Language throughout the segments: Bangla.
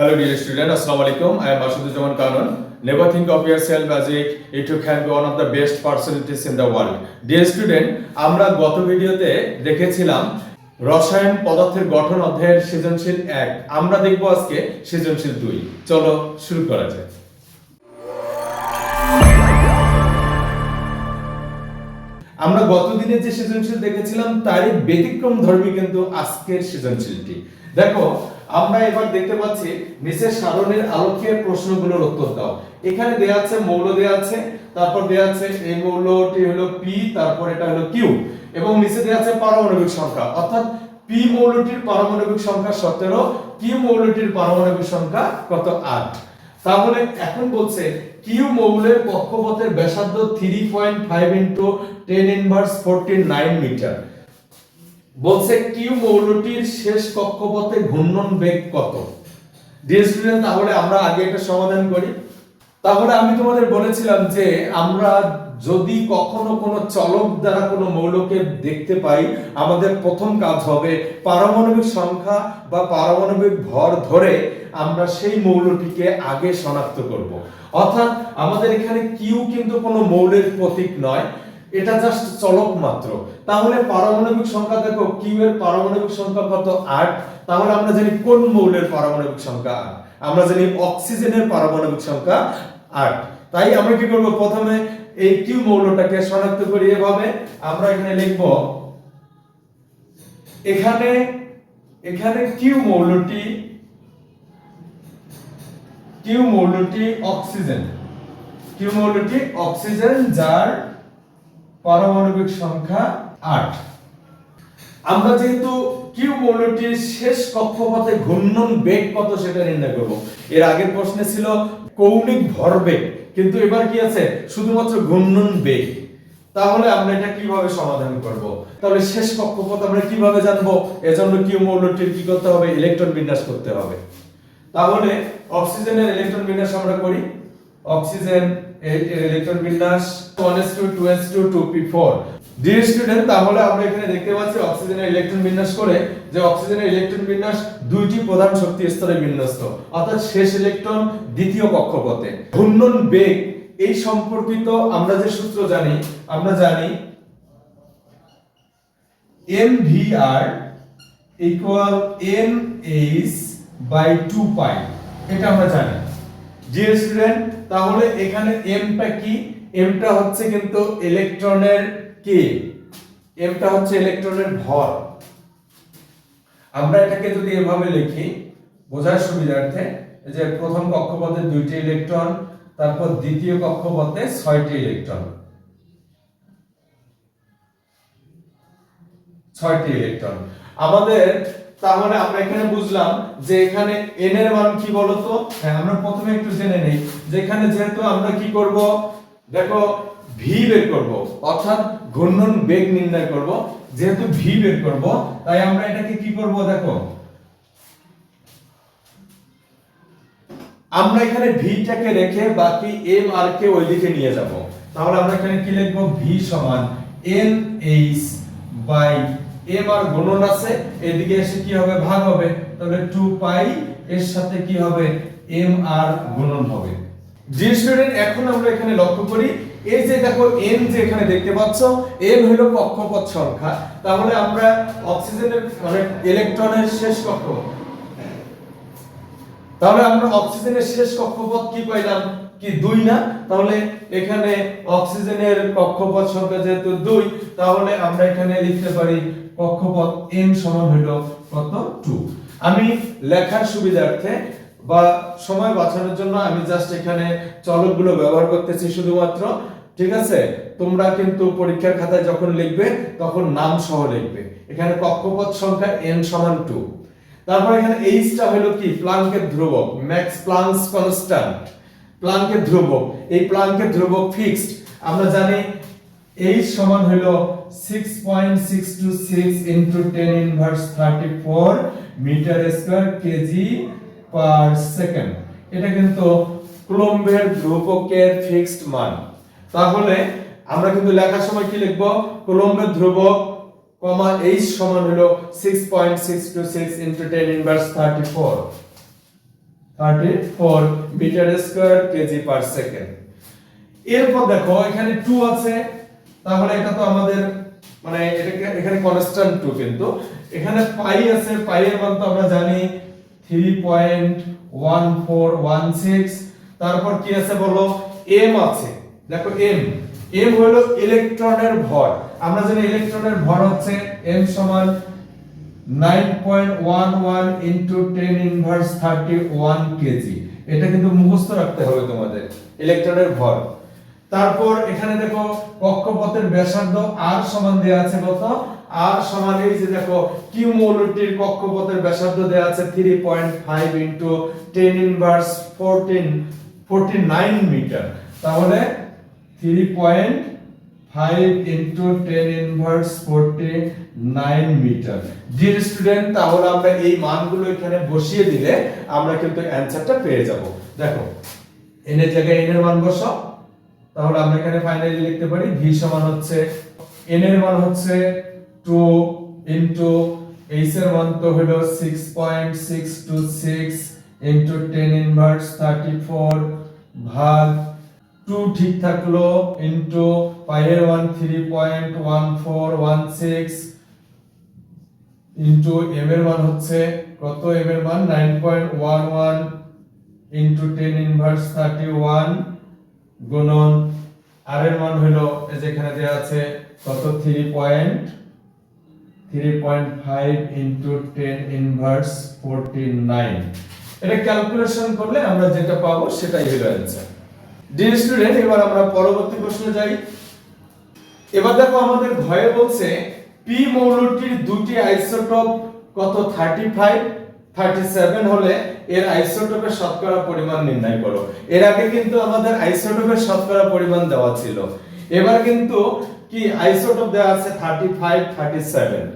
Hello dear student, Assalamu alaikum. I am Ashuddin Kanon. Never think of yourself as a it you can be one of the best personalities in the world. Dear student, আমরা গত ভিডিওতে দেখেছিলাম রসায়ন পদার্থের গঠন অধ্যায়ের সৃজনশীল এক আমরা দেখব আজকে সৃজনশীল দুই চলো শুরু করা যাক আমরা গতদিনে যে সৃজনশীল দেখেছিলাম তারই ব্যতিক্রম ধর্মী কিন্তু আজকের সৃজনশীলটি দেখো আমরা এবার দেখতে পাচ্ছি নিচের সারণীর আলোকে প্রশ্নগুলোর উত্তর দাও। এখানে দেয়া আছে মৌল দেয়া আছে, তারপর দেয়া আছে এই মৌলটি হলো পি তারপর এটা হলো কিউ এবং নিচে দেয়া আছে পারমাণবিক সংখ্যা। অর্থাৎ পি মৌলটির পারমাণবিক সংখ্যা সতেরো কিউ মৌলটির পারমাণবিক সংখ্যা কত আট? তাহলে এখন বলছে কিউ মৌলের কক্ষপথের ব্যাসার্ধ three point five into ten inverse fourteen nine meter বলছে, কিউ মৌলটির শেষ কক্ষপথে ঘূর্ণন বেগ কত? ডিয়ার স্টুডেন্ট তাহলে আমরা আগে একটা সমাধান করি। তাহলে আমি তোমাদের বলেছিলাম যে, আমরা যদি কখনো কোনো চলক দ্বারা কোনো মৌলকে দেখতে পাই, আমাদের প্রথম কাজ হবে পারমাণবিক সংখ্যা বা পারমাণবিক ভর ধরে আমরা সেই মৌলটিকে আগে শনাক্ত করব। অর্থাৎ আমাদের এখানে কিউ কিন্তু কোনো মৌলের প্রতীক নয় এটা জাস্ট চলক মাত্র। তাহলে পারমাণবিক সংখ্যা দেখো কিউ এর পারমাণবিক সংখ্যা কত? আট। তাহলে আমরা জানি কোন মৌলের পারমাণবিক সংখ্যা আট? আমরা জানি অক্সিজেনের পারমাণবিক সংখ্যা আট। তাই আমরা কি করব? প্রথমে এই কিউ মৌলটাকে শনাক্ত করি এভাবে। আমরা এখানে লিখব, এখানে এখানে কিউ মৌলটি কিউ মৌলটি অক্সিজেন। কিউ মৌলটি অক্সিজেন যার পারমাণবিক সংখ্যা আট। আমরা যেহেতু কিউ মৌলটির শেষ কক্ষপথে ঘূর্ণন বেগ কত সেটা নির্ণয় করব। এর আগের প্রশ্নে ছিল কৌণিক ভরবেগ কিন্তু এবার কি আছে? শুধুমাত্র ঘূর্ণন বেগ। তাহলে আমরা এটা কীভাবে সমাধান করব? তাহলে শেষ কক্ষপথ আমরা কীভাবে জানব? এজন্য কিউ মৌলটির কি করতে হবে? ইলেকট্রন বিন্যাস করতে হবে। তাহলে অক্সিজেনের ইলেকট্রন বিন্যাস আমরা করি। অক্সিজেন ইলেকট্রন বিন্যাস 1s2 2s2 2p4 deer student তাহলে আমরা এখানে দেখতে পাচ্ছি অক্সিজেনের ইলেকট্রন বিন্যাস করে যে অক্সিজেনের ইলেকট্রন বিন্যাস দুইটি প্রধান শক্তি স্তরে বিন্যস্ত, অর্থাৎ শেষ ইলেকট্রন দ্বিতীয় কক্ষপথে। ঘূর্ণন বেগ, এই সম্পর্কিত আমরা যে সূত্র জানি, আমরা জানি mvr equal nh by 2 pi এটা আমরা জানি। ডিয়ার স্টুডেন্ট তাহলে এখানে এমটা কি? এমটা হচ্ছে কিন্তু ইলেকট্রনের কি? এমটা হচ্ছে ইলেকট্রনের ভর। আমরা এটাকে যদি এভাবে লিখি, বোঝার সুবিধার্থে যে প্রথম কক্ষপথে দুইটি ইলেকট্রন, তারপর দ্বিতীয় কক্ষপথে ছয়টি ইলেকট্রন। ছয়টি ইলেকট্রন। আমাদের তাহলে আমরা এখানে বুঝলাম যে এখানে n এর মান কি বলতো? হ্যাঁ আমরা প্রথমে একটু জেনে নেই। যেখানে যেহেতু আমরা কি করব? দেখো, v বের করব, অর্থাৎ ঘূর্ণন বেগ নির্ণয় করব। যেহেতু v বের করব, তাই আমরা এটাকে কি করব দেখো? আমরা এখানে ভিটাকে রেখে বাকি এম আর কে ওই দিকে নিয়ে যাব। তাহলে আমরা এখানে কি লিখব? ভি সমান এইচ বাই এম আর গুণন আছে, এদিকে এসে কি হবে? ভাগ হবে। তাহলে 2 পাই এর সাথে কি হবে? এম আর গুণন হবে। ডিয়ার স্টুডেন্ট এখন আমরা এখানে লক্ষ্য করি, এই যে দেখো এন যে এখানে দেখতে পাচ্ছ এন হলো কক্ষপথ সংখ্যা। তাহলে আমরা অক্সিজেনের মানে ইলেকট্রনের শেষ কক্ষপথ। তাহলে আমরা অক্সিজেনের শেষ কক্ষপথ কি পাইলাম? কি দুই না? তাহলে এখানে অক্সিজেনের কক্ষপথ সংখ্যা যেহেতু দুই, তাহলে আমরা এখানে লিখতে পারি কক্ষপথ n সমান হলো কত 2 আমি লেখার সুবিধার্থে বা সময় বাঁচানোর জন্য আমি জাস্ট এখানে চলকগুলো ব্যবহার করতেছি শুধুমাত্র, ঠিক আছে? তোমরা কিন্তু পরীক্ষার খাতায় যখন লিখবে, তখন নাম সহ লিখবে। এখানে কক্ষপথ সংখ্যা এন সমান টু তারপর এখানে এইচটা হলো কি? প্লাঙ্কের ধ্রুবক ম্যাক্স প্লাঙ্কস কনস্ট্যান্ট প্লাঙ্কের ধ্রুবক। এই প্লাঙ্কের ধ্রুবক ফিক্সড আমরা জানি এইচ সমান হলো 6.626 into 10 inverse 34 meter square KG per second এটা কিন্তু কুলম্বের ধ্রুবকের ফিক্সড মান। তাহলে আমরা কিন্তু লেখার সময় কি লিখব? কুলম্বের ধ্রুবক কমা এইচ সমান হলো 6.626 into 10 inverse 34 thirty four meter square KG per second. এরপর দেখো, এখানে টু আছে। তাহলে এটা তো আমাদের মানে এটাকে, এখানে কনস্ট্যান্ট টু কিন্তু। এখানে পাই আছে পাই এর মান তো আমরা জানি three point one four one six তারপর কি আছে বলো? এম আছে। দেখো এম এম হলো ইলেকট্রনের ভর। আমরা জানি ইলেকট্রনের ভর হচ্ছে এম সমান 9.11 ইনটু 10 ইনভার্স 31 কেজি এটা কিন্তু মুখস্থ রাখতে হবে তোমাদের ইলেকট্রনের ভর। তারপর এখানে দেখো কক্ষপথের ব্যাসার্ধ r সমান দেয়া আছে কত? r সমান এই যে দেখো কিউ মৌলটির কক্ষপথের ব্যাসার্ধ দেয়া আছে 3.5 ইনটু 10 ইনভার্স 14 49 মিটার তাহলে 3.5 into 10 inverse 49 meter dear student তাহলে আমরা এই মানগুলো এখানে বসিয়ে দিলে আমরা কিন্তু অ্যানসারটা পেয়ে যাব। দেখো, n এর জায়গায় n এর মান বসাও তাহলে আমরা এখানে ফাইনালি লিখতে পারি v সমান হচ্ছে n এর মান হচ্ছে 2 ইনটু h এর মান তো হলো 6.626 ইনটু 10 ইনভার্স 34 ভাগ 2 ঠিক থাকল ইনটু পাই এর মান 3.1416 ইনটু এম এর মান হচ্ছে, কত এম এর মান? 9.11 ইনটু 10 ইনভার্স 31 গুণন আর এর মান হলো, এই যে এখানে দেয়া আছে, কত? 3 পয়েন্ট 3.5 ইনটু 10 ইনভার্স 49 এটা ক্যালকুলেশন করলে আমরা যেটা পাবো সেটাই হলো অ্যানসার ডিয়ার স্টুডেন্ট এবার আমরা পরবর্তী প্রশ্নে যাই। এবার দেখো আমাদের ভয়ে বলছে পি মৌলটির দুটি আইসোটোপ কত? 35 37 হলে এর আইসোটোপের শতকরা পরিমাণ নির্ণয় করো। এর আগে কিন্তু আমাদের আইসোটোপের শতকরা পরিমাণ দেওয়া ছিল। এবার কিন্তু কি আইসোটোপ দেওয়া আছে? 35 37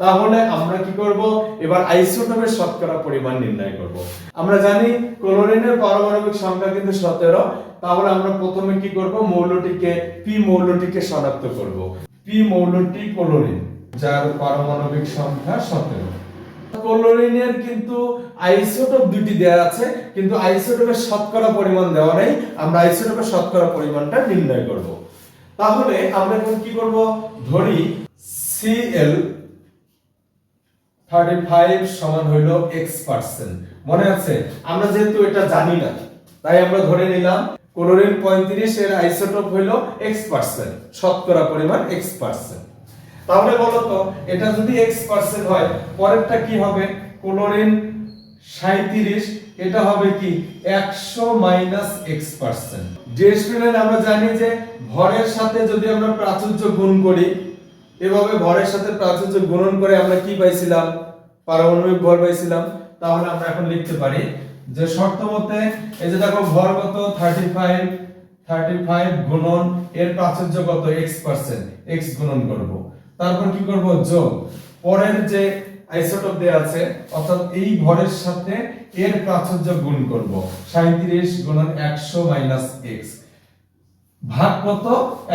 তাহলে আমরা কি করব? এবার আইসোটোপের শতকরা পরিমাণ নির্ণয় করব। আমরা জানি ক্লোরিনের পারমাণবিক সংখ্যা কিন্তু 17 তাহলে আমরা প্রথমে কি করব? মৌলটিকে পি মৌলটিকে শনাক্ত করব। পি মৌলটি ক্লোরিন, যার পারমাণবিক সংখ্যা 17 ক্লোরিনের কিন্তু আইসোটোপ দুটি দেওয়া আছে, কিন্তু আইসোটোপের শতকরা পরিমাণ দেওয়া নেই। আমরা আইসোটোপের শতকরা পরিমাণটা নির্ণয় করব। তাহলে আমরা এখন কি করব? ধরি Cl 35 সমান হইল পার্সেন্ট মনে আছে? আমরা যেহেতু এটা জানি না, তাই আমরা ধরে নিলাম ক্লোরিন 35 এর আইসোটোপ হইল পার্সেন্ট শতকরা পরিমাণ পার্সেন্ট তাহলে বলো তো, এটা যদি x পার্সেন্ট হয়, পরেরটা কি হবে? ক্লোরিন 37 এটা হবে কি? 100 মাইনাস x পার্সেন্ট আমরা জানি যে ভরের সাথে যদি আমরা প্রাচুর্য গুণ করি এভাবে ভরের সাথে প্রাচুর্য গুণন করে আমরা কি পাইছিলাম? পারমাণবিক ভর পাইছিলাম। তাহলে আমরা এখন লিখতে পারি যে শর্ত মতে এই যে দেখো ভর কত? 35 35 গুণন এর প্রাচুর্য কত? x পার্সেন্ট x গুণন করব। তারপর কি করব? যোগ। পরের যে আইসোটোপ দেয়া আছে, অর্থাৎ এই ভরের সাথে এর প্রাচুর্য গুণ করব। 37 গুণন 100 মাইনাস x ভাগ কত?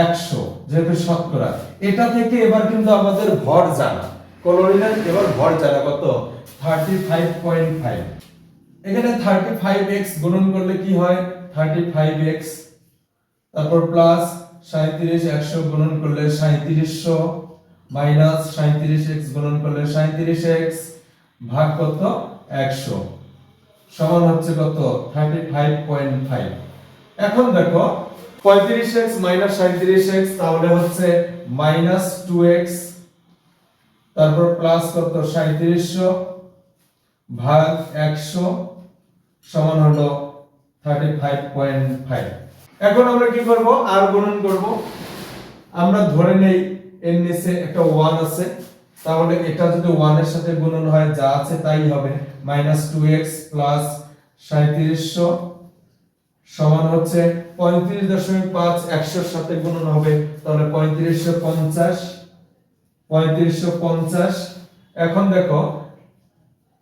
100 যেহেতু শতকরা। এটা থেকে এবার কিন্তু আমাদের ভর জানা। ক্লোরিনের এবার ভর জানা কত? 35.5 এখানে 35x গুণন করলে কি হয়? 35x তারপর প্লাস 37 100 গুণন করলে 3700 মাইনাস 37x গুণন করলে 37x ভাগ কত? 100 সমান হচ্ছে কত? 35.5 এখন দেখো 35x মাইনাস 37x তাহলে হচ্ছে মাইনাস 2x তারপর প্লাস কত? 3700 ভাগ 100 সমান হলো 35.5 এখন আমরা কি করব? আর গুণন করব। আমরা ধরে নেই, এর নিচে একটা 1 আছে। তাহলে এটা যদি 1 এর সাথে গুণন হয়, যা আছে তাই হবে। মাইনাস 2x প্লাস 3700 সমান হচ্ছে পঁয়ত্রিশ দশমিক পাঁচ, একশোর সাথে গুণন হবে, তাহলে পঁয়ত্রিশশো পঞ্চাশ পঁয়ত্রিশশো পঞ্চাশ। এখন দেখো,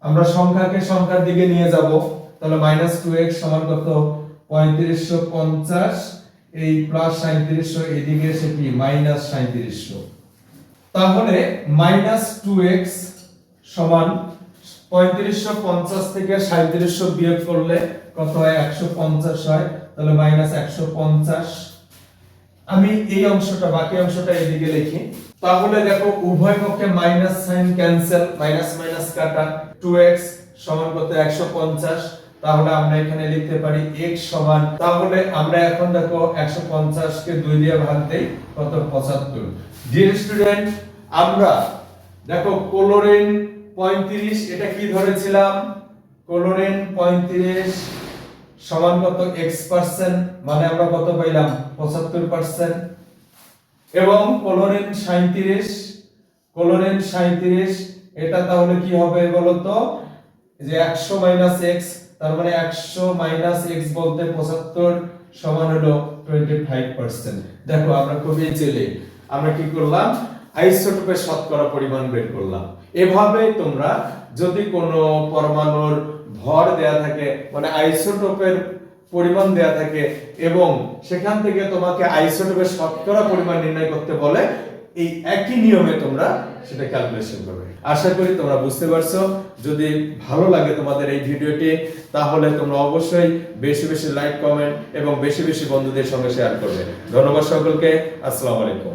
আমরা সংখ্যাকে সংখ্যার দিকে নিয়ে যাব, তাহলে মাইনাস টু এক্স সমান কত? পঁয়ত্রিশশো পঞ্চাশ, এই প্লাস সাঁত্রিশশো এদিকে এসে কি? মাইনাস সাঁত্রিশশো তাহলে মাইনাস টু এক্স সমান পঞ্চাশ তাহলে মাইনাস একশো পঞ্চাশ। আমি এই অংশটা, বাকি অংশটা এদিকে লিখি। তাহলে দেখো, উভয় পক্ষে minus sign cancel, minus minus কাটা 2x সমান কত? 150 তাহলে আমরা এখানে লিখতে পারি x সমান, তাহলে আমরা এখন দেখো 150 কে 2 দিয়ে ভাগ দেই, কত? 75 ডিয়ার স্টুডেন্ট আমরা দেখো ক্লোরিন 35 এটা কি ধরেছিলাম? ক্লোরিন 35 সমান কত? X পার্সেন্ট মানে আমরা কত পাইলাম? 75 এবং ক্লোরিন 37 ক্লোরিন 37 এটা তাহলে কি হবে বলতো? যে 100 মাইনাস x, তার মানে 100 মাইনাস x বলতে 75 সমান হলো 25% দেখো, আমরা খুবই চেলে। আমরা কি করলাম? আইসোটোপের শতকরা পরিমাণ বের করলাম। এভাবে তোমরা যদি কোনো পরমাণুর ভর দেয়া থাকে মানে আইসোটোপের পরিমাণ দেয়া থাকে এবং সেখান থেকে তোমাকে আইসোটোপের শতকরা পরিমাণ নির্ণয় করতে বলে, এই একই নিয়মে তোমরা সেটা ক্যালকুলেশন করবে। আশা করি তোমরা বুঝতে পারছ। যদি ভালো লাগে তোমাদের এই ভিডিওটি, তাহলে তোমরা অবশ্যই বেশি বেশি লাইক কমেন্ট এবং বেশি বেশি বন্ধুদের সঙ্গে শেয়ার করবে। ধন্যবাদ সকলকে। আসসালামু আলাইকুম।